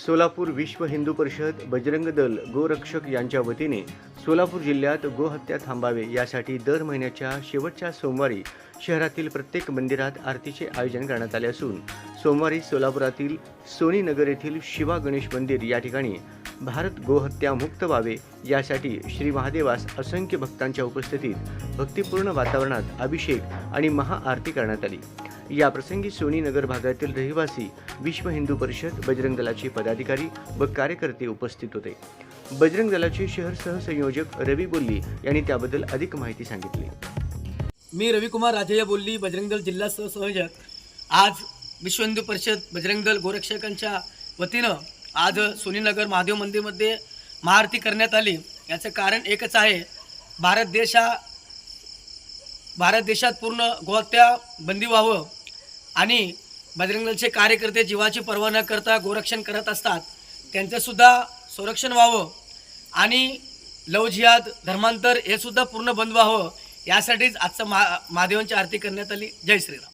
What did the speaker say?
सोलापूर विश्व हिंदू परिषद बजरंग दल गोरक्षक यांच्या वतीने सोलापूर जिल्ह्यात गोहत्या थांबावे यासाठी दर महिन्याच्या शेवटच्या सोमवारी शहरातील प्रत्येक मंदिरात आरतीचे आयोजन करण्यात आले असून सोमवारी सोलापुरातील सोनीनगर येथील शिवा गणेश मंदिर या ठिकाणी भारत गोहत्या मुक्त व्हावे यासाठी श्री महादेवास असंख्य भक्तांच्या उपस्थितीत भक्तिपूर्ण वातावरणात अभिषेक आणि महाआरती करण्यात आली. या प्रसंगी सोनी नगर भागातील रहिवासी विश्व हिंदू परिषद बजरंग दलाचे पदाधिकारी व कार्यकर्ते उपस्थित होते. बजरंग दलाचे शहर सहसंयोजक रवी बोल्ली यांनी त्याबद्दल अधिक माहिती सांगितली. मी रविकुमार राजయ్య बोलली बजरंग दल जिल्हा सहसंयोजक. आज विश्व हिंदू परिषद बजरंग दल गोरक्षकांच्या वतीनं आज सोनीनगर महादेव मंदिरमध्ये महाआरती करण्यात आली. याचं कारण एकच आहे भारत देश हा भारत देशात पूर्ण गोहत्या बंदी व्हावं आणि बजरंग दलचे कार्यकर्ते जीवाची पर्वा न करता गोरक्षण करत असतात त्यांचंसुद्धा संरक्षण व्हावं आणि लवजियाद धर्मांतर हे सुद्धा पूर्ण बंद व्हावं यासाठीच आजचं महा महादेवांची आरती करण्यात आली. जय श्रीराम.